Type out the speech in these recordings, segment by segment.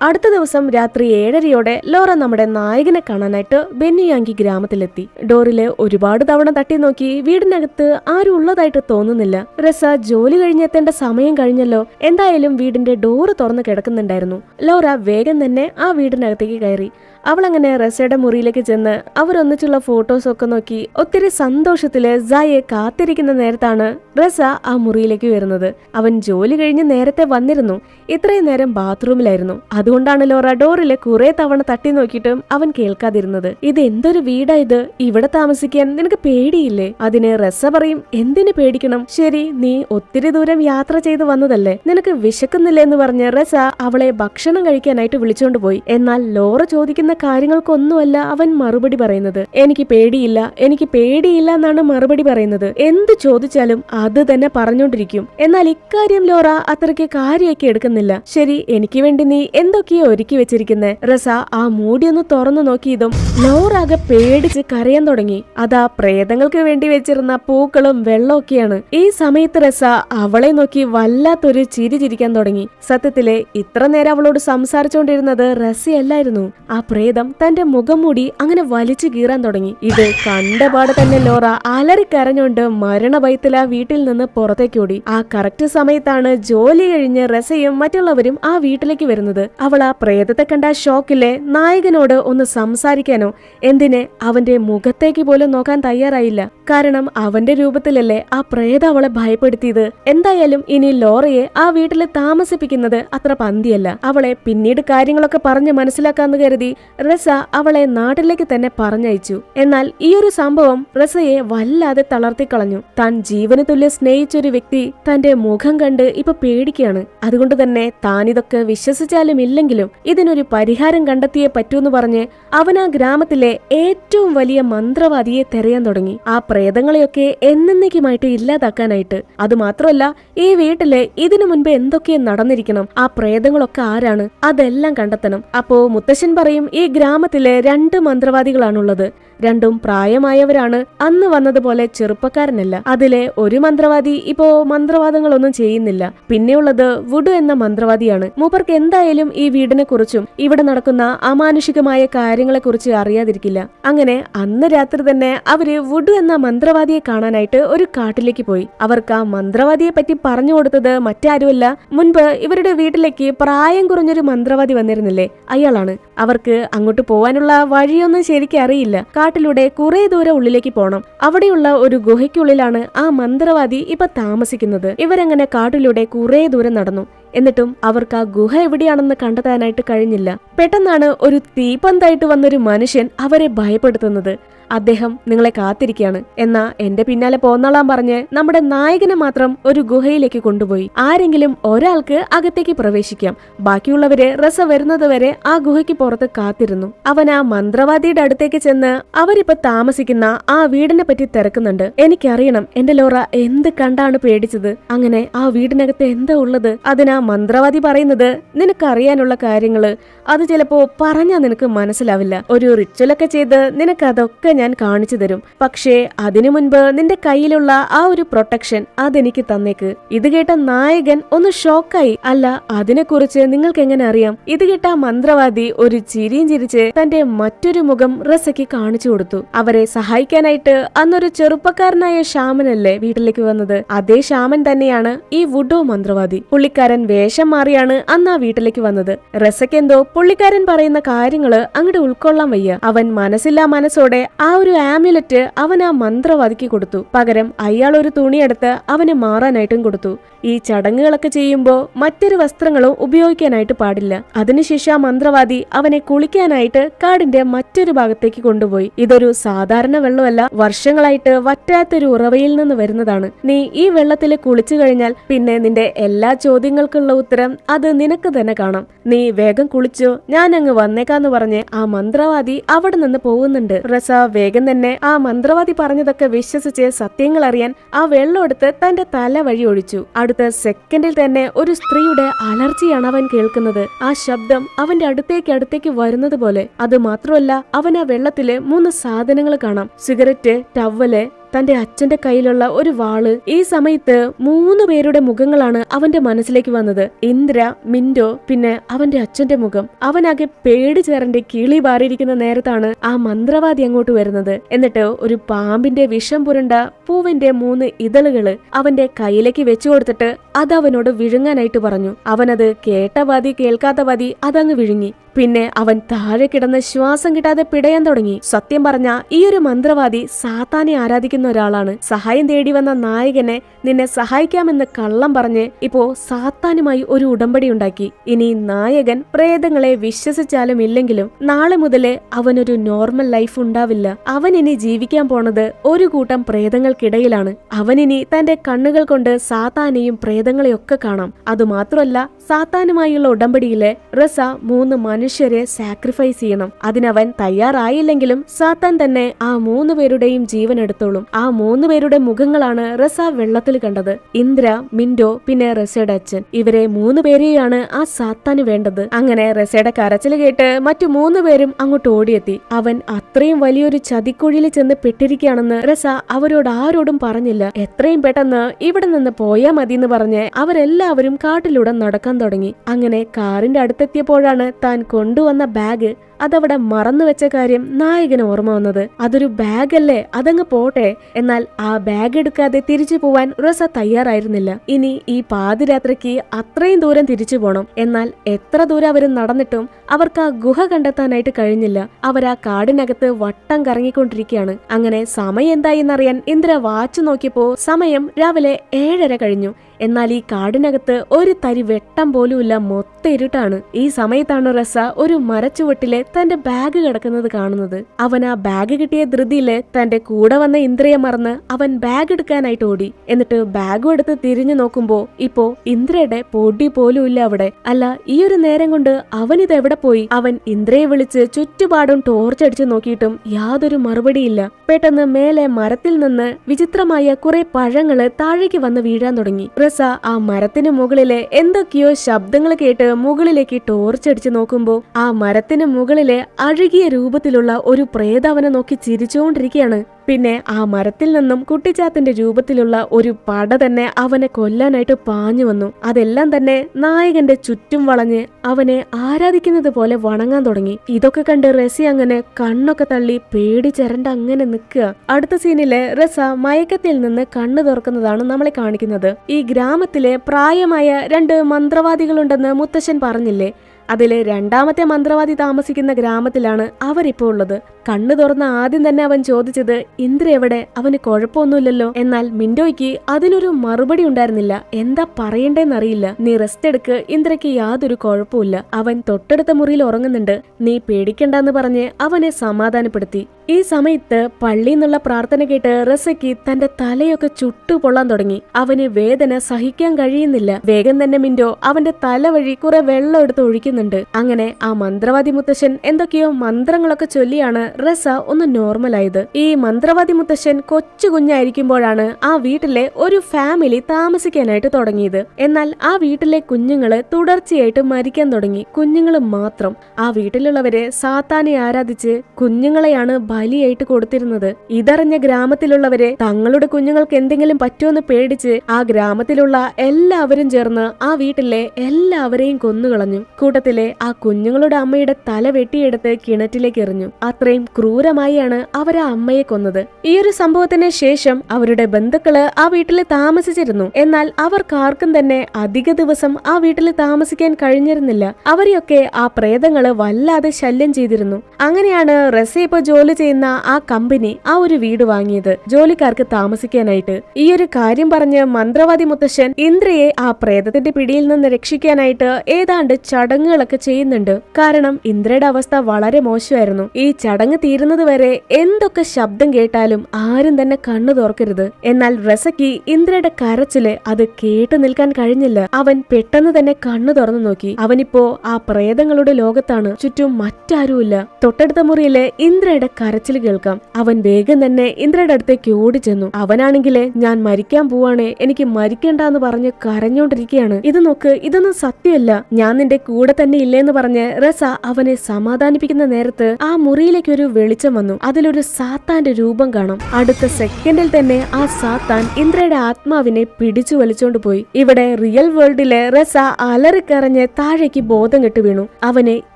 അടുത്ത ദിവസം രാത്രി ഏഴരയോടെ ലോറ നമ്മുടെ നായകനെ കാണാനായിട്ട് ബെന്നിയാങ്കി ഗ്രാമത്തിലെത്തി. ഡോറിൽ ഒരുപാട് തവണ തട്ടി നോക്കി വീടിനകത്ത് ആരും ഉള്ളതായിട്ട് തോന്നുന്നില്ല. റസ ജോലി കഴിഞ്ഞെത്തേണ്ട സമയം കഴിഞ്ഞല്ലോ. എന്തായാലും വീടിന്റെ ഡോറ് തുറന്ന് കിടക്കുന്നുണ്ടായിരുന്നു. ലോറ വേഗം തന്നെ ആ വീടിനകത്തേക്ക് കയറി. അവൾ അങ്ങനെ റസയുടെ മുറിയിലേക്ക് ചെന്ന് അവരൊന്നിച്ചുള്ള ഫോട്ടോസ് ഒക്കെ നോക്കി ഒത്തിരി സന്തോഷത്തിൽ സായെ കാത്തിരിക്കുന്ന നേരത്താണ് റസ ആ മുറിയിലേക്ക് വരുന്നത് അവൻ ജോലി കഴിഞ്ഞ് നേരത്തെ വന്നിരുന്നു. ഇത്രയും നേരം ബാത്റൂമിലായിരുന്നു. അതുകൊണ്ടാണ് ലോറ ഡോറിൽ കുറെ തവണ തട്ടി നോക്കിയിട്ടും അവൻ കേൾക്കാതിരുന്നത്. ഇത് എന്തൊരു വീടാ ഇത്? ഇവിടെ താമസിക്കാൻ നിനക്ക് പേടിയില്ലേ? അതിന് റസ പറയും എന്തിനു പേടിക്കണം? ശരി നീ ഒത്തിരി ദൂരം യാത്ര ചെയ്ത് വന്നതല്ലേ? നിനക്ക് വിശക്കുന്നില്ല? എന്ന് പറഞ്ഞ് റസ അവളെ ഭക്ഷണം കഴിക്കാനായിട്ട് വിളിച്ചോണ്ട് പോയി. എന്നാൽ ലോറ ചോദിക്കുന്ന കാര്യങ്ങൾക്കൊന്നുമല്ല അവൻ മറുപടി പറയുന്നത്. എനിക്ക് പേടിയില്ല എനിക്ക് പേടിയില്ല എന്നാണ് മറുപടി പറയുന്നത്. എന്ത് ചോദിച്ചാലും അത് തന്നെ പറഞ്ഞോണ്ടിരിക്കും. എന്നാൽ ഇക്കാര്യം ലോറ അത്രയ്ക്ക് കാര്യമൊക്കെ എടുക്കുന്നില്ല. ശരി എനിക്ക് വേണ്ടി നീ എന്തൊക്കെയോ ഒരുക്കി വെച്ചിരിക്കുന്നത് റസ ആ മൂടിയൊന്ന് തുറന്നു നോക്കിയതും ലോറാകെ പേടിച്ച് കരയാൻ തുടങ്ങി. അതാ പ്രേതങ്ങൾക്ക് വേണ്ടി വെച്ചിരുന്ന പൂക്കളും വെള്ളമൊക്കെയാണ്. ഈ സമയത്ത് റസ അവളെ നോക്കി വല്ലാത്തൊരു ചിരി ചിരിക്കാൻ തുടങ്ങി. സത്യത്തിലെ ഇത്ര നേരം അവളോട് സംസാരിച്ചുകൊണ്ടിരുന്നത് റസിയല്ലായിരുന്നു. ആ പ്രേതം തന്റെ മുഖം മൂടി അങ്ങനെ വലിച്ചു കീറാൻ തുടങ്ങി. ഇത് കണ്ടപാട് തന്നെ ലോറ അലറിക്കരഞ്ഞുകൊണ്ട് മരണഭയത്തിൽ ആ വീട്ടിൽ നിന്ന് പുറത്തേക്കോടി ആ കറക്റ്റ് സമയത്താണ് ജോലി കഴിഞ്ഞ് റസയും മറ്റുള്ളവരും ആ വീട്ടിലേക്ക് വരുന്നത്. അവൾ ആ പ്രേതത്തെ കണ്ട ഷോക്കിലെ നായകനോട് ഒന്ന് സംസാരിക്കാനോ? എന്തിനെ? അവന്റെ മുഖത്തേക്ക് പോലും നോക്കാൻ തയ്യാറായില്ല. കാരണം അവന്റെ രൂപത്തിലല്ലേ ആ പ്രേതം അവളെ ഭയപ്പെടുത്തിയത്? എന്തായാലും ഇനി ലോറയെ ആ വീട്ടിൽ താമസിപ്പിക്കുന്നത് അത്ര പന്തിയല്ല. അവളെ പിന്നീട് കാര്യങ്ങളൊക്കെ പറഞ്ഞ് മനസ്സിലാക്കാന്ന് കരുതി റസ അവളെ നാട്ടിലേക്ക് തന്നെ പറഞ്ഞയച്ചു. എന്നാൽ ഈ ഒരു സംഭവം റസയെ വല്ലാതെ തളർത്തിക്കളഞ്ഞു. താൻ ജീവന് തുല്യ സ്നേഹിച്ചൊരു വ്യക്തി തന്റെ മുഖം കണ്ട് ഇപ്പൊ പേടിക്കുകയാണ്. അതുകൊണ്ട് തന്നെ താനിതൊക്കെ വിശ്വസിച്ചാലും ഇല്ലെങ്കിലും ഇതിനൊരു പരിഹാരം കണ്ടെത്തിയേ പറ്റൂന്ന് പറഞ്ഞ് അവൻ ആ ഗ്രാമത്തിലെ ഏറ്റവും വലിയ മന്ത്രവാദിയെ തെരയാൻ തുടങ്ങി. ആ പ്രേതങ്ങളെയൊക്കെ എന്നേക്കുമായിട്ട് ഇല്ലാതാക്കാനായിട്ട്. അതുമാത്രമല്ല ഈ വീട്ടിലെ ഇതിനു മുൻപ് എന്തൊക്കെ നടന്നിരിക്കണം ആ പ്രേതങ്ങളൊക്കെ ആരാണ് അതെല്ലാം കണ്ടെത്തണം. അപ്പോ മുത്തശ്ശൻ പറയും ഈ ഗ്രാമത്തിലെ രണ്ട് മന്ത്രവാദികളാണുള്ളത്. രണ്ടും പ്രായമായവരാണ്. അന്ന് വന്നതുപോലെ ചെറുപ്പക്കാരനല്ല. അതിലെ ഒരു മന്ത്രവാദി ഇപ്പോ മന്ത്രവാദങ്ങളൊന്നും ചെയ്യുന്നില്ല. പിന്നെയുള്ളത് വുഡു എന്ന മന്ത്രവാദിയാണ്. മൂപ്പർക്ക് എന്തായാലും ഈ വീടിനെ കുറിച്ചും ഇവിടെ നടക്കുന്ന അമാനുഷികമായ കാര്യങ്ങളെ കുറിച്ച് അറിയാതിരിക്കില്ല. അങ്ങനെ അന്ന് രാത്രി തന്നെ അവർ വുഡു എന്ന മന്ത്രവാദിയെ കാണാനായിട്ട് ഒരു കാട്ടിലേക്ക് പോയി. അവർക്ക് ആ മന്ത്രവാദിയെ പറ്റി പറഞ്ഞു കൊടുത്തത് മറ്റാരുമല്ല. മുൻപ് ഇവരുടെ വീട്ടിലേക്ക് പ്രായം കുറഞ്ഞൊരു മന്ത്രവാദി വന്നിരുന്നില്ലേ? അയാളാണ്. അവർക്ക് അങ്ങോട്ട് പോവാനുള്ള വഴിയൊന്നും ശരിക്കും അറിയില്ല കാട്ടിലൂടെ കുറെ ദൂരം ഉള്ളിലേക്ക് പോണം. അവിടെയുള്ള ഒരു ഗുഹയ്ക്കുള്ളിലാണ് ആ മന്ത്രവാദി ഇപ്പൊ താമസിക്കുന്നത്. ഇവരങ്ങനെ കാട്ടിലൂടെ കുറെ ദൂരം നടന്നു. എന്നിട്ടും അവർക്ക് ആ ഗുഹ എവിടെയാണെന്ന് കണ്ടെത്താനായിട്ട് കഴിഞ്ഞില്ല. പെട്ടെന്നാണ് ഒരു തീപ്പന്തായിട്ട് വന്നൊരു മനുഷ്യൻ അവരെ ഭയപ്പെടുത്തുന്നത്. അദ്ദേഹം നിങ്ങളെ കാത്തിരിക്കുകയാണ് എന്നാ എന്റെ പിന്നാലെ പോന്നോളാൻ പറഞ്ഞ് നമ്മുടെ നായകനെ മാത്രം ഒരു ഗുഹയിലേക്ക് കൊണ്ടുപോയി. ആരെങ്കിലും ഒരാൾക്ക് അകത്തേക്ക് പ്രവേശിക്കാം. ബാക്കിയുള്ളവര് റസ വരുന്നത് വരെ ആ ഗുഹയ്ക്ക് പുറത്ത് കാത്തിരുന്നു. അവൻ ആ മന്ത്രവാദിയുടെ അടുത്തേക്ക് ചെന്ന് അവരിപ്പോ താമസിക്കുന്ന ആ വീടിനെ പറ്റി തിരക്കുന്നുണ്ട്. എനിക്കറിയണം എന്റെ ലോറ എന്ത് കണ്ടാണ് പേടിച്ചത്? അങ്ങനെ ആ വീടിനകത്ത് എന്താ ഉള്ളത്? അതിനാ മന്ത്രവാദി പറയുന്നത് നിനക്കറിയാനുള്ള കാര്യങ്ങൾ. അത് ചിലപ്പോ പറഞ്ഞാ നിനക്ക് മനസ്സിലാവില്ല. ഒരു റിച്വലൊക്കെ ചെയ്ത് നിനക്ക് അതൊക്കെ ഞാൻ കാണിച്ചു തരും. പക്ഷേ അതിനു മുൻപ് നിന്റെ കയ്യിലുള്ള ആ ഒരു പ്രൊട്ടക്ഷൻ അതെനിക്ക് തന്നേക്ക്. ഇത് കേട്ട നായകൻ ഒന്ന് ഷോക്കായി. അല്ല അതിനെക്കുറിച്ച് നിങ്ങൾക്ക് എങ്ങനെ അറിയാം? ഇത് കേട്ട മന്ത്രവാദി ഒരു ചിരിയും ചിരിച്ച് തന്റെ മറ്റൊരു മുഖം റസയ്ക്ക് കാണിച്ചു കൊടുത്തു. അവരെ സഹായിക്കാനായിട്ട് അന്നൊരു ചെറുപ്പക്കാരനായ ശ്യാമനല്ലേ വീട്ടിലേക്ക് വന്നത്? അതേ ശ്യാമൻ തന്നെയാണ് ഈ വുഡോ മന്ത്രവാദി. പുള്ളിക്കാരൻ വേഷം മാറിയാണ് അന്ന് ആ വീട്ടിലേക്ക് വന്നത്. റസയ്ക്കെന്തോ പുള്ളിക്കാരൻ പറയുന്ന കാര്യങ്ങൾ അങ്ങോട്ട് ഉൾക്കൊള്ളാൻ വയ്യ. അവൻ മനസ്സില്ലാ മനസ്സോടെ ഒരു ആംബുലറ്റ് അവൻ ആ മന്ത്രവാദിക്ക് കൊടുത്തു. പകരം അയാൾ ഒരു തുണിയെടുത്ത് അവന് മാറാനായിട്ടും കൊടുത്തു. ഈ ചടങ്ങുകളൊക്കെ ചെയ്യുമ്പോൾ മറ്റൊരു വസ്ത്രങ്ങളും ഉപയോഗിക്കാനായിട്ട് പാടില്ല. അതിനുശേഷം ആ മന്ത്രവാദി അവനെ കുളിക്കാനായിട്ട് കാടിന്റെ മറ്റൊരു ഭാഗത്തേക്ക് കൊണ്ടുപോയി. ഇതൊരു സാധാരണ വെള്ളമല്ല വർഷങ്ങളായിട്ട് വറ്റാത്തൊരു ഉറവയിൽ നിന്ന് വരുന്നതാണ്. നീ ഈ വെള്ളത്തിൽ കുളിച്ചു കഴിഞ്ഞാൽ പിന്നെ നിന്റെ എല്ലാ ചോദ്യങ്ങൾക്കുള്ള ഉത്തരം അത് നിനക്ക് തന്നെ കാണാം. നീ വേഗം കുളിച്ചോ ഞാൻ അങ്ങ് വന്നേക്കാന്ന് പറഞ്ഞ് ആ മന്ത്രവാദി അവിടെ നിന്ന് പോകുന്നുണ്ട്. റസ വേഗം തന്നെ ആ മന്ത്രവാദി പറഞ്ഞതൊക്കെ വിശ്വസിച്ച് സത്യങ്ങൾ അറിയാൻ ആ വെള്ളം എടുത്ത് തന്റെ തല വഴി ഒഴിച്ചു. അടുത്ത സെക്കൻഡിൽ തന്നെ ഒരു സ്ത്രീയുടെ അലർജിയാണ് അവൻ കേൾക്കുന്നത്. ആ ശബ്ദം അവന്റെ അടുത്തേക്ക് അടുത്തേക്ക് വരുന്നത് പോലെ. അത് മാത്രമല്ല അവൻ ആ വെള്ളത്തിൽ മൂന്ന് സാധനങ്ങൾ കാണാം. സിഗരറ്റ് ടവൽ തന്റെ അച്ഛന്റെ കയ്യിലുള്ള ഒരു വാൾ. ഈ സമയത്ത് മൂന്ന് പേരുടെ മുഖങ്ങളാണ് അവന്റെ മനസ്സിലേക്ക് വന്നത്. ഇന്ദ്ര മിൻഡോ പിന്നെ അവന്റെ അച്ഛന്റെ മുഖം. അവനാകെ പേടി ചേറന്റെ കിളി പാറിയിരിക്കുന്ന നേരത്താണ് ആ മന്ത്രവാദി അങ്ങോട്ട് വരുന്നത്. എന്നിട്ട് ഒരു പാമ്പിന്റെ വിഷം പുരണ്ട പൂവിന്റെ മൂന്ന് ഇതളുകൾ അവന്റെ കയ്യിലേക്ക് വെച്ചു കൊടുത്തിട്ട് അത് അവനോട് വിഴുങ്ങാനായിട്ട് പറഞ്ഞു. അവനത് കേട്ട പാതി കേൾക്കാത്ത പാതി അതങ്ങ് വിഴുങ്ങി. പിന്നെ അവൻ താഴെ കിടന്ന് ശ്വാസം കിട്ടാതെ പിടയാൻ തുടങ്ങി. സത്യം പറഞ്ഞ ഈ ഒരു മന്ത്രവാദി സാത്താനെ ആരാധിക്കുന്ന ഒരാളാണ്. സഹായം തേടി വന്ന നായകനെ നിന്നെ സഹായിക്കാമെന്ന് കള്ളം പറഞ്ഞ് ഇപ്പോ സാത്താനുമായി ഒരു ഉടമ്പടി ഉണ്ടാക്കി. ഇനി നായകൻ പ്രേതങ്ങളെ വിശ്വസിച്ചാലും ഇല്ലെങ്കിലും നാളെ മുതലേ അവനൊരു നോർമൽ ലൈഫ് ഉണ്ടാവില്ല. അവൻ ഇനി ജീവിക്കാൻ പോണത് ഒരു കൂട്ടം പ്രേതങ്ങൾക്കിടയിലാണ്. അവനിനി തന്റെ കണ്ണുകൾ കൊണ്ട് സാത്താനെയും പ്രേതങ്ങളെയൊക്കെ കാണാം. അതുമാത്രമല്ല സാത്താനുമായുള്ള ഉടമ്പടിയിലെ റസ മൂന്ന് മനുഷ്യരെ സാക്രിഫൈസ് ചെയ്യണം. അതിനവൻ തയ്യാറായില്ലെങ്കിലും സാത്താൻ തന്നെ ആ മൂന്ന് പേരുടെയും ജീവൻ എടുത്തോളും. ആ മൂന്ന് പേരുടെ മുഖങ്ങളാണ് റസ വെള്ളത്തിൽ കണ്ടത്. ഇന്ദ്ര മിൻഡോ പിന്നെ റസയുടെ അച്ഛൻ. ഇവരെ മൂന്ന് പേരെയാണ് ആ സാത്താന് വേണ്ടത്. അങ്ങനെ റസയുടെ കരച്ചിൽ കേട്ട് മറ്റു മൂന്ന് പേരും അങ്ങോട്ട് ഓടിയെത്തി. അവൻ അത്രയും വലിയൊരു ചതിക്കുഴിയിൽ ചെന്ന് പെട്ടിരിക്കുകയാണെന്ന് റസ അവരോട് ആരോടും പറഞ്ഞില്ല. എത്രയും പെട്ടെന്ന് ഇവിടെ നിന്ന് പോയാ മതി എന്ന് പറഞ്ഞ് അവരെല്ലാവരും കാട്ടിലൂടെ നടക്കാൻ തുടങ്ങി. അങ്ങനെ കാറിന്റെ അടുത്തെത്തിയപ്പോഴാണ് താൻ കൊണ്ടുവന്ന ബാഗ് അതവിടെ മറന്നു വെച്ച കാര്യം നായകന് ഓർമ്മ വന്നത്. അതൊരു ബാഗല്ലേ അതങ്ങ് പോട്ടെ. എന്നാൽ ആ ബാഗ് എടുക്കാതെ തിരിച്ചു പോവാൻ റസ തയ്യാറായിരുന്നില്ല. ഇനി ഈ പാതിരാത്രിക്ക് അത്രയും ദൂരം തിരിച്ചു പോണം. എന്നാൽ എത്ര ദൂരം അവർ നടന്നിട്ടും അവർക്ക് ആ ഗുഹ കണ്ടെത്താനായിട്ട് കഴിഞ്ഞില്ല. അവർ ആ കാടിനകത്ത് വട്ടം കറങ്ങിക്കൊണ്ടിരിക്കുകയാണ്. അങ്ങനെ സമയം എന്തായി എന്നറിയാൻ ഇന്ദ്ര വാച്ച് നോക്കിയപ്പോ സമയം രാവിലെ ഏഴര കഴിഞ്ഞു. എന്നാൽ ഈ കാടിനകത്ത് ഒരു തരി വെട്ടം പോലുമില്ല മൊത്ത ഇരുട്ടാണ്. ഈ സമയത്താണ് റസ ഒരു മരച്ചുവട്ടിലെ തന്റെ ബാഗ് കിടക്കുന്നത് കാണുന്നത്. അവൻ ആ ബാഗ് കിട്ടിയ ധൃതിയിലെ തന്റെ കൂടെ വന്ന ഇന്ദ്രയെ മറന്ന് അവൻ ബാഗ് എടുക്കാനായിട്ട് ഓടി. എന്നിട്ട് ബാഗും എടുത്ത് തിരിഞ്ഞു നോക്കുമ്പോ ഇപ്പോ ഇന്ദ്രയുടെ പൊടി പോലുമില്ല അവിടെ. അല്ല ഈ ഒരു നേരം കൊണ്ട് അവൻ ഇത് എവിടെ പോയി? അവൻ ഇന്ദ്രയെ വിളിച്ച് ചുറ്റുപാടും ടോർച്ച് അടിച്ചു നോക്കിയിട്ടും യാതൊരു മറുപടിയില്ല പെട്ടെന്ന് മേലെ മരത്തിൽ നിന്ന് വിചിത്രമായ കുറെ പഴങ്ങൾ താഴേക്ക് വന്ന് വീഴാൻ തുടങ്ങി. റസ ആ മരത്തിന് മുകളിലെ എന്തൊക്കെയോ ശബ്ദങ്ങൾ കേട്ട് മുകളിലേക്ക് ടോർച്ച് അടിച്ചു നോക്കുമ്പോ ആ മരത്തിന് മുകളിലെ അഴുകിയ രൂപത്തിലുള്ള ഒരു പ്രേതവനെ നോക്കി ചിരിച്ചുകൊണ്ടിരിക്കുകയാണ്. പിന്നെ ആ മരത്തിൽ നിന്നും കുട്ടിച്ചാത്തിന്റെ രൂപത്തിലുള്ള ഒരു പട തന്നെ അവനെ കൊല്ലാനായിട്ട് പാഞ്ഞു വന്നു. അതെല്ലാം തന്നെ നായകന്റെ ചുറ്റും വളഞ്ഞ് അവനെ ആരാധിക്കുന്നത് പോലെ വണങ്ങാൻ തുടങ്ങി. ഇതൊക്കെ കണ്ട് റസി അങ്ങനെ കണ്ണൊക്കെ തള്ളി പേടി ചിരണ്ട അങ്ങനെ നിൽക്കുക. അടുത്ത സീനിലെ റസ മയക്കത്തിൽ നിന്ന് കണ്ണു തുറക്കുന്നതാണ് നമ്മളെ കാണിക്കുന്നത്. ഈ ഗ്രാമത്തിലെ പ്രായമായ രണ്ട് മന്ത്രവാദികളുണ്ടെന്ന് മുത്തശ്ശൻ പറഞ്ഞില്ലേ? അതിലെ രണ്ടാമത്തെ മന്ത്രവാദി താമസിക്കുന്ന ഗ്രാമത്തിലാണ് അവരിപ്പോ ഉള്ളത്. കണ്ണു തുറന്ന ആദ്യം തന്നെ അവൻ ചോദിച്ചത് ഇന്ദ്ര എവിടെ? അവന് കുഴപ്പമൊന്നുമില്ലല്ലോ. എന്നാൽ മിൻഡോയ്ക്ക് അതിനൊരു മറുപടി ഉണ്ടായിരുന്നില്ല. എന്താ പറയണ്ടേന്നറിയില്ല നീ റെസ്റ്റ് എടുക്ക്. ഇന്ദ്രയ്ക്ക് യാതൊരു കുഴപ്പമില്ല അവൻ തൊട്ടടുത്ത മുറിയിൽ ഉറങ്ങുന്നുണ്ട്. നീ പേടിക്കണ്ടെന്ന് പറഞ്ഞ് അവനെ സമാധാനപ്പെടുത്തി. ഈ സമയത്ത് പള്ളിയിൽ നിന്നുള്ള പ്രാർത്ഥന കേട്ട് റസയ്ക്ക് തന്റെ തലയൊക്കെ ചുട്ടുപൊള്ളാൻ തുടങ്ങി. അവന് വേദന സഹിക്കാൻ കഴിയുന്നില്ല. വേഗം തന്നെ മിൻഡോ അവന്റെ തല വഴി കുറെ വെള്ളം എടുത്ത് ഒഴിക്കുന്നുണ്ട്. അങ്ങനെ ആ മന്ത്രവാദി മുത്തശ്ശൻ എന്തൊക്കെയോ മന്ത്രങ്ങളൊക്കെ ചൊല്ലിയാണ് റസ ഒന്ന് നോർമലായത്. ഈ മന്ത്രവാദി മുത്തശ്ശൻ കൊച്ചു കുഞ്ഞായിരിക്കുമ്പോഴാണ് ആ വീട്ടിലെ ഒരു ഫാമിലി താമസിക്കാനായിട്ട് തുടങ്ങിയത്. എന്നാൽ ആ വീട്ടിലെ കുഞ്ഞുങ്ങൾ തുടർച്ചയായിട്ട് മരിക്കാൻ തുടങ്ങി. കുഞ്ഞുങ്ങൾ മാത്രം. ആ വീട്ടിലുള്ളവരെ സാത്താനെ ആരാധിച്ച് കുഞ്ഞുങ്ങളെയാണ് ബലിയായിട്ട് കൊടുത്തിരുന്നത്. ഇതറിഞ്ഞ ഗ്രാമത്തിലുള്ളവരെ തങ്ങളുടെ കുഞ്ഞുങ്ങൾക്ക് എന്തെങ്കിലും പറ്റുമെന്ന് പേടിച്ച് ആ ഗ്രാമത്തിലുള്ള എല്ലാവരും ചേർന്ന് ആ വീട്ടിലെ എല്ലാവരെയും കൊന്നുകളഞ്ഞു. കൂട്ടത്തിലെ ആ കുഞ്ഞുങ്ങളുടെ അമ്മയുടെ തല വെട്ടിയെടുത്ത് കിണറ്റിലേക്ക് എറിഞ്ഞു. അത്രയും ക്രൂരമായാണ് അവർ ആ അമ്മയെ കൊന്നത്. ഈ ഒരു സംഭവത്തിന് ശേഷം അവരുടെ ബന്ധുക്കൾ ആ വീട്ടിൽ താമസിച്ചിരുന്നു. എന്നാൽ അവർക്കാർക്കും തന്നെ അധിക ദിവസം ആ വീട്ടിൽ താമസിക്കാൻ കഴിഞ്ഞിരുന്നില്ല. അവരെയൊക്കെ ആ പ്രേതങ്ങൾ വല്ലാതെ ശല്യം ചെയ്തിരുന്നു. അങ്ങനെയാണ് റസ ഇപ്പൊ ജോലി ചെയ്യുന്ന ആ കമ്പനി ആ ഒരു വീട് വാങ്ങിയത്. ജോലിക്കാർക്ക് താമസിക്കാനായിട്ട്. ഈ ഒരു കാര്യം പറഞ്ഞ് മന്ത്രവാദി മുത്തശ്ശൻ ഇന്ദ്രയെ ആ പ്രേതത്തിന്റെ പിടിയിൽ നിന്ന് രക്ഷിക്കാനായിട്ട് ഏതാണ്ട് ചടങ്ങുകളൊക്കെ ചെയ്യുന്നുണ്ട്. കാരണം ഇന്ദ്രയുടെ അവസ്ഥ വളരെ മോശമായിരുന്നു. ഈ ചടങ്ങ് തീരുന്നത് വരെ എന്തൊക്കെ ശബ്ദം കേട്ടാലും ആരും തന്നെ കണ്ണു തുറക്കരുത്. എന്നാൽ റസയ്ക്ക് ഇന്ദ്രയുടെ കരച്ചിൽ അത് കേട്ടു നിൽക്കാൻ കഴിഞ്ഞില്ല. അവൻ പെട്ടെന്ന് തന്നെ കണ്ണു തുറന്നു നോക്കി. അവനിപ്പോ ആ പ്രേതങ്ങളുടെ ലോകത്താണ്. ചുറ്റും മറ്റാരുമില്ല. തൊട്ടടുത്ത മുറിയിലെ ഇന്ദ്രയുടെ കര കരച്ചിൽ കേൾക്കാം. അവൻ വേഗം തന്നെ ഇന്ദ്രയുടെ അടുത്തേക്ക് ഓടിച്ചെന്നു. അവനാണെങ്കിലേ ഞാൻ മരിക്കാൻ പോവാണ്. എനിക്ക് മരിക്കണ്ടെന്ന് പറഞ്ഞ് കരഞ്ഞോണ്ടിരിക്കുകയാണ് ഇത് നോക്ക് ഇതൊന്നും സത്യമല്ല. ഞാൻ നിന്റെ കൂടെ തന്നെ ഇല്ലേന്ന് പറഞ്ഞ് റസ അവനെ സമാധാനിപ്പിക്കുന്ന നേരത്ത് ആ മുറിയിലേക്ക് ഒരു വെളിച്ചം വന്നു. അതിലൊരു സാത്താന്റെ രൂപം കാണാം. അടുത്ത സെക്കൻഡിൽ തന്നെ ആ സാത്താൻ ഇന്ദ്രയുടെ ആത്മാവിനെ പിടിച്ചു വലിച്ചോണ്ട് പോയി. ഇവിടെ റിയൽ വേൾഡിലെ റസ അലറിക്കറഞ്ഞ് താഴേക്ക് ബോധം കെട്ടു വീണു. അവനെ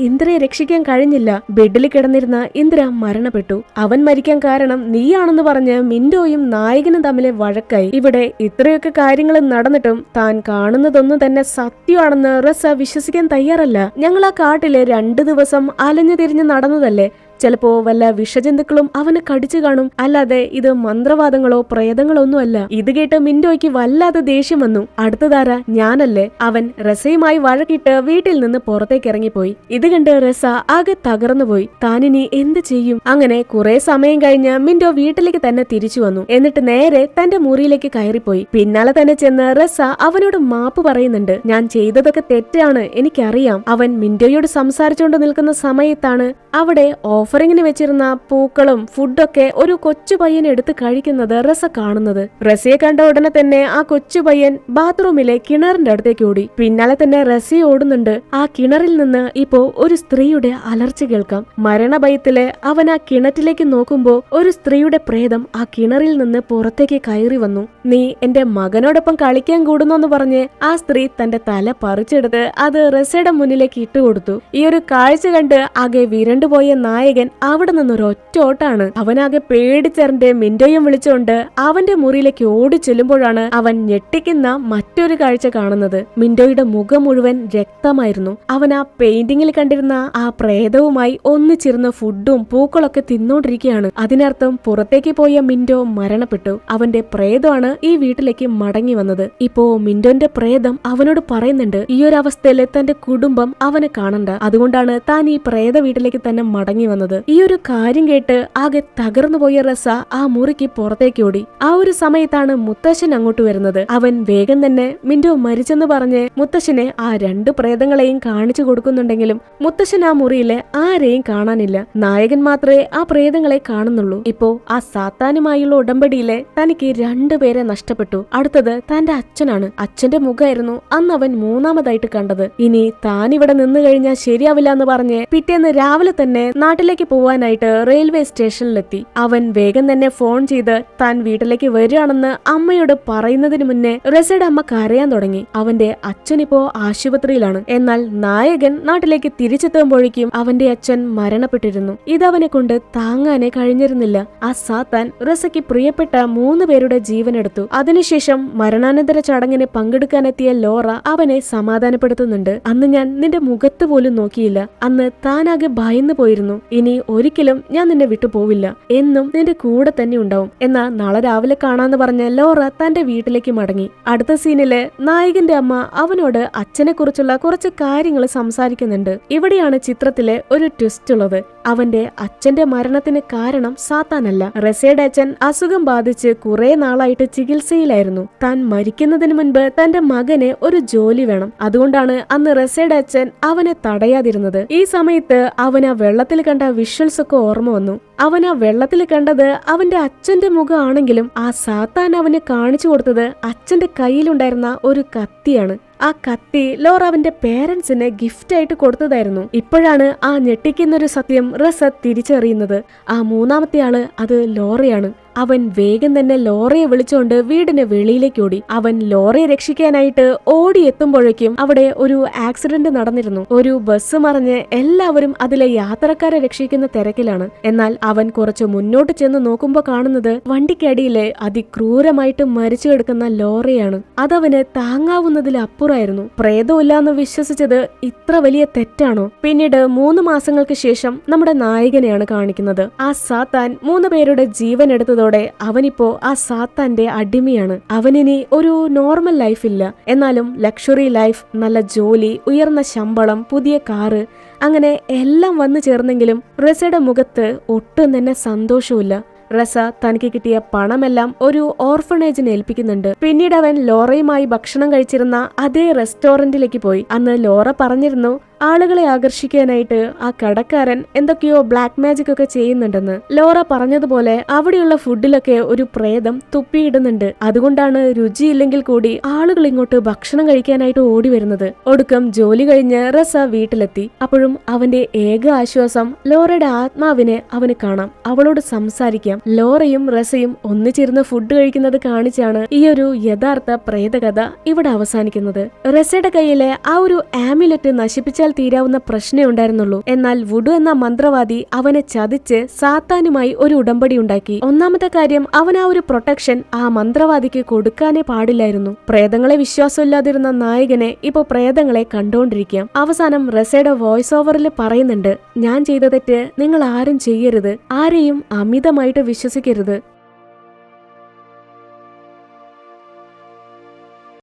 ഇന്ദ്രയെ രക്ഷിക്കാൻ കഴിഞ്ഞില്ല. ബെഡിൽ കിടന്നിരുന്ന ഇന്ദ്ര മരണപ്പെട്ടു. അവൻ മരിക്കാൻ കാരണം നീയാണെന്ന് പറഞ്ഞ് മിൻഡോയും നായകനും തമ്മിലെ വഴക്കായി. ഇവിടെ ഇത്രയൊക്കെ കാര്യങ്ങൾ നടന്നിട്ടും താൻ കാണുന്നതൊന്നും തന്നെ സത്യമാണെന്ന് റസ വിശ്വസിക്കാൻ തയ്യാറല്ല. ഞങ്ങൾ ആ കാട്ടിലെ രണ്ടു ദിവസം അലഞ്ഞു തിരിഞ്ഞ് നടന്നതല്ലേ? ചിലപ്പോ വല്ല വിഷജന്തുക്കളും അവനെ കടിച്ചു കാണും. അല്ലാതെ ഇത് മന്ത്രവാദങ്ങളോ പ്രേതങ്ങളോ ഒന്നുമല്ല ഇത് കേട്ട് മിൻഡോയ്ക്ക് വല്ലാതെ ദേഷ്യം വന്നു. അടുത്തതാര? ഞാനല്ലേ. അവൻ റസയുമായി വഴക്കിട്ട് വീട്ടിൽ നിന്ന് പുറത്തേക്ക് ഇറങ്ങിപ്പോയി. ഇത് കണ്ട് രസ ആകെ തകർന്നുപോയി താനിനി എന്ത് ചെയ്യും? അങ്ങനെ കുറെ സമയം കഴിഞ്ഞ് മിൻഡോ വീട്ടിലേക്ക് തന്നെ തിരിച്ചു വന്നു. എന്നിട്ട് നേരെ തന്റെ മുറിയിലേക്ക് കയറിപ്പോയി. പിന്നാലെ തന്നെ ചെന്ന് റസ അവനോട് മാപ്പ് പറയുന്നുണ്ട്. ഞാൻ ചെയ്തതൊക്കെ തെറ്റാണ്. എനിക്കറിയാം. അവൻ മിൻഡോയോട് സംസാരിച്ചുകൊണ്ട് നിൽക്കുന്ന സമയത്താണ് അവിടെ ഓഫറിങ്ങിന് വെച്ചിരുന്ന പൂക്കളും ഫുഡൊക്കെ ഒരു കൊച്ചു പയ്യൻ എടുത്ത് കഴിക്കുന്നത് റസ കാണുന്നത്. റസയെ കണ്ട ഉടനെ തന്നെ ആ കൊച്ചു പയ്യൻ ബാത്റൂമിലെ കിണറിന്റെ അടുത്തേക്ക് ഓടി. പിന്നാലെ തന്നെ റസി ഓടുന്നുണ്ട്. ആ കിണറിൽ നിന്ന് ഇപ്പോ ഒരു സ്ത്രീയുടെ അലർച്ച കേൾക്കാം. മരണഭയത്തിൽ അവൻ ആ കിണറ്റിലേക്ക് നോക്കുമ്പോ ഒരു സ്ത്രീയുടെ പ്രേതം ആ കിണറിൽ നിന്ന് പുറത്തേക്ക് കയറി വന്നു. നീ എന്റെ മകനോടൊപ്പം കളിക്കാൻ കൂടുന്നു പറഞ്ഞ് ആ സ്ത്രീ തന്റെ തല പറിച്ചെടുത്ത് അത് റസയുടെ മുന്നിലേക്ക് ഇട്ടുകൊടുത്തു. ഈ ഒരു കാഴ്ച കണ്ട് ആകെ വിരണ്ടുപോയ നായകൻ അവിടെ നിന്നൊരു ഒറ്റ ഓട്ടാണ്. അവനാകെ പേടിച്ചറിന്റെ മിൻഡോയും വിളിച്ചുകൊണ്ട് അവന്റെ മുറിയിലേക്ക് ഓടി ചെല്ലുമ്പോഴാണ് അവൻ ഞെട്ടിക്കുന്ന മറ്റൊരു കാഴ്ച കാണുന്നത്. മിൻഡോയുടെ മുഖം മുഴുവൻ രക്തമായിരുന്നു. അവൻ ആ പെയിന്റിങ്ങിൽ കണ്ടിരുന്ന ആ പ്രേതവുമായി ഒന്നിച്ചിരുന്ന ഫുഡും പൂക്കളൊക്കെ തിന്നോണ്ടിരിക്കുകയാണ്. അതിനർത്ഥം പുറത്തേക്ക് പോയ മിൻഡോ മരണപ്പെട്ടു. അവന്റെ പ്രേതമാണ് ഈ വീട്ടിലേക്ക് മടങ്ങി വന്നത്. ഇപ്പോ മിൻഡോന്റെ പ്രേതം അവനോട് പറയുന്നുണ്ട് ഈ ഒരു അവസ്ഥയിൽ തന്റെ കുടുംബം അവനെ കാണണ്ട. അതുകൊണ്ടാണ് താൻ ഈ പ്രേത വീട്ടിലേക്ക് തന്നെ മടങ്ങി വന്നത്. ഈ ഒരു കാര്യം കേട്ട് ആകെ തകർന്നു പോയ റസ ആ മുറിക്ക് പുറത്തേക്ക് ഓടി. ആ ഒരു സമയത്താണ് മുത്തശ്ശൻ അങ്ങോട്ട് വരുന്നത്. അവൻ വേഗം തന്നെ മിൻഡോ മരിച്ചെന്ന് പറഞ്ഞ് മുത്തശ്ശനെ ആ രണ്ട് പ്രേതങ്ങളെയും കാണിച്ചു കൊടുക്കുന്നുണ്ടെങ്കിലും മുത്തശ്ശൻ ആ മുറിയിലെ ആരെയും കാണാനില്ല. നായകൻ മാത്രമേ ആ പ്രേതങ്ങളെ കാണുന്നുള്ളൂ. ഇപ്പോ ആ സാത്താനുമായുള്ള ഉടമ്പടിയിലെ തനിക്ക് രണ്ടുപേരെ നഷ്ടപ്പെട്ടു. അടുത്തത് തന്റെ അച്ഛനാണ്. അച്ഛന്റെ മുഖമായിരുന്നു അന്ന് അവൻ മൂന്നാമതായിട്ട് കണ്ടത്. ഇനി താൻ ഇവിടെ നിന്ന് കഴിഞ്ഞാൽ ശരിയാവില്ല എന്ന് പറഞ്ഞ് പിറ്റേന്ന് രാവിലെ തന്നെ നാട്ടിലേക്ക് പോവാനായിട്ട് റെയിൽവേ സ്റ്റേഷനിലെത്തി. അവൻ വേഗം തന്നെ ഫോൺ ചെയ്ത് താൻ വീട്ടിലേക്ക് വരികയാണെന്ന് അമ്മയോട് പറയുന്നതിന് മുന്നേ റസയുടെ അമ്മ കരയാൻ തുടങ്ങി. അവന്റെ അച്ഛൻ അച്ഛനിപ്പോ ആശുപത്രിയിലാണ്. എന്നാൽ നായകൻ നാട്ടിലേക്ക് തിരിച്ചെത്തുമ്പോഴേക്കും അവന്റെ അച്ഛൻ മരണപ്പെട്ടിരുന്നു. ഇതവനെ കൊണ്ട് താങ്ങാനേ കഴിഞ്ഞിരുന്നില്ല. ആ സാത്താൻ റസയ്ക്ക് പ്രിയപ്പെട്ട മൂന്ന് പേരുടെ ജീവൻ എടുത്തു. അതിനുശേഷം മരണാനന്തര ചടങ്ങിന് പങ്കെടുക്കാനെത്തിയ ലോറ അവനെ സമാധാനപ്പെടുത്തുന്നുണ്ട്. അന്ന് ഞാൻ നിന്റെ മുഖത്ത് പോലും നോക്കിയില്ല. അന്ന് താനാകെ ഭയന്നു പോയിരുന്നു. ഇനി ഒരിക്കലും ഞാൻ നിന്നെ വിട്ടു പോവില്ല എന്നും നിന്റെ കൂടെ തന്നെ ഉണ്ടാവും. എന്നാ നാളെ രാവിലെ കാണാന്ന് പറഞ്ഞ ലോറ തന്റെ വീട്ടിലേക്ക് മടങ്ങി. അടുത്ത സീനിൽ നായകന്റെ അമ്മ അവനോട് അച്ഛനെ കുറിച്ചുള്ള കുറച്ച് കാര്യങ്ങൾ സംസാരിക്കുന്നുണ്ട്. ഇവിടെയാണ് ചിത്രത്തിലെ ഒരു ട്വിസ്റ്റ് ഉള്ളത്. അവന്റെ അച്ഛന്റെ മരണത്തിന് കാരണം സാത്താനല്ല. റസയുടെ അച്ഛൻ അസുഖം ബാധിച്ച് കുറെ നാളായിട്ട് ചികിത്സയിലായിരുന്നു. താൻ മരിക്കുന്നതിന് മുൻപ് തന്റെ മകനെ ഒരു ജോലി വേണം. അതുകൊണ്ടാണ് അന്ന് റസയുടെ അച്ഛൻ അവനെ തടയാതിരുന്നത്. ഈ സമയത്ത് അവൻ ആ വെള്ളത്തിൽ കണ്ട വിഷ്വൽസ് ഒക്കെ ഓർമ്മ വന്നു. അവൻ ആ വെള്ളത്തിൽ കണ്ടത് അവന്റെ അച്ഛന്റെ മുഖമാണെങ്കിലും ആ സാത്താൻ അവന് കാണിച്ചു കൊടുത്തത് അച്ഛന്റെ കയ്യിലുണ്ടായിരുന്ന ഒരു കത്തിയാണ്. ആ കത്തി ലോറ അവന്റെ പേരൻസിന് ഗിഫ്റ്റ് ആയിട്ട് കൊടുത്തതായിരുന്നു. ഇപ്പോഴാണ് ആ ഞെട്ടിക്കുന്നൊരു സത്യം റസത്ത് തിരിച്ചറിയുന്നത്. ആ മൂന്നാമത്തെ ആൾ അത് ലോറയാണ്. അവൻ വേഗം തന്നെ ലോറയെ വിളിച്ചുകൊണ്ട് വീടിന് വെളിയിലേക്ക് ഓടി. അവൻ ലോറയെ രക്ഷിക്കാനായിട്ട് ഓടിയെത്തുമ്പോഴേക്കും അവിടെ ഒരു ആക്സിഡന്റ് നടന്നിരുന്നു. ഒരു ബസ് മറിഞ്ഞ് എല്ലാവരും അതിലെ യാത്രക്കാരെ രക്ഷിക്കുന്ന തിരക്കിലാണ്. എന്നാൽ അവൻ കുറച്ച് മുന്നോട്ട് ചെന്ന് നോക്കുമ്പോൾ കാണുന്നത് വണ്ടിക്കടിയിലെ അതിക്രൂരമായിട്ട് മരിച്ചു കിടക്കുന്ന ലോറയാണ്. അതവന് താങ്ങാവുന്നതിലപ്പുറമായിരുന്നു പ്രേതമില്ലാന്ന് വിശ്വസിച്ചത് ഇത്ര വലിയ തെറ്റാണോ? പിന്നീട് മൂന്ന് മാസങ്ങൾക്ക് ശേഷം നമ്മുടെ നായകനെയാണ് കാണിക്കുന്നത്. ആ സാത്താൻ മൂന്ന് പേരുടെ ജീവൻ എടുത്തതോടെ അവനിപ്പോ ആ സാത്താന്റെ അടിമയാണ്. അവനിനി ഒരു നോർമൽ ലൈഫ് ഇല്ല. എന്നാലും ലക്ഷറി ലൈഫ് നല്ല ജോലി ഉയർന്ന ശമ്പളം പുതിയ കാറ് അങ്ങനെ എല്ലാം വന്നു ചേർന്നെങ്കിലും റസയുടെ മുഖത്ത് ഒട്ടും തന്നെ സന്തോഷവുമില്ല. റസ തനിക്ക് കിട്ടിയ പണമെല്ലാം ഒരു ഓർഫണേജിന് ഏൽപ്പിക്കുന്നുണ്ട്. പിന്നീട് അവൻ ലോറയുമായി ഭക്ഷണം കഴിച്ചിരുന്ന അതേ റെസ്റ്റോറന്റിലേക്ക് പോയി. അന്ന് ലോറ പറഞ്ഞിരുന്നു ആളുകളെ ആകർഷിക്കാനായിട്ട് ആ കടക്കാരൻ എന്തൊക്കെയോ ബ്ലാക്ക് മാജിക് ഒക്കെ ചെയ്യുന്നുണ്ടെന്ന് ലോറ പറഞ്ഞതുപോലെ അവിടെയുള്ള ഫുഡിലൊക്കെ ഒരു പ്രേതം തുപ്പിയിടുന്നുണ്ട്. അതുകൊണ്ടാണ് രുചിയില്ലെങ്കിൽ കൂടി ആളുകൾ ഇങ്ങോട്ട് ഭക്ഷണം കഴിക്കാനായിട്ട് ഓടി വരുന്നത് ഒടുക്കം ജോലി കഴിഞ്ഞ് റസ വീട്ടിലെത്തി. അപ്പോഴും അവന്റെ ഏക ആശ്വാസം ലോറയുടെ ആത്മാവിനെ അവന് കാണാം. അവളോട് സംസാരിക്കാം. ലോറയും റസയും ഒന്നിച്ചിരുന്ന് ഫുഡ് കഴിക്കുന്നത് കാണിച്ചാണ് ഈ ഒരു യഥാർത്ഥ പ്രേതകഥ ഇവിടെ അവസാനിക്കുന്നത്. റസയുടെ കയ്യിലെ ആ ഒരു ആമുലറ്റ് നശിപ്പിച്ചാൽ തീരാവുന്ന പ്രശ്നമേ ഉണ്ടായിരുന്നുള്ളൂ. എന്നാൽ വുഡു എന്ന മന്ത്രവാദി അവനെ ചതിച്ച് സാത്താനുമായി ഒരു ഉടമ്പടി ഉണ്ടാക്കി. ഒന്നാമത്തെ കാര്യം അവൻ ആ ഒരു പ്രൊട്ടക്ഷൻ ആ മന്ത്രവാദിക്ക് കൊടുക്കാനേ പാടില്ലായിരുന്നു. പ്രേതങ്ങളെ വിശ്വാസമില്ലാതിരുന്ന നായകനെ ഇപ്പൊ പ്രേതങ്ങളെ കണ്ടുകൊണ്ടിരിക്കാം അവസാനം റസയുടെ വോയിസ് ഓവറിൽ പറയുന്നുണ്ട് ഞാൻ ചെയ്ത തെറ്റ് നിങ്ങൾ ആരും ചെയ്യരുത്. ആരെയും അമിതമായിട്ട് വിശ്വസിക്കരുത്.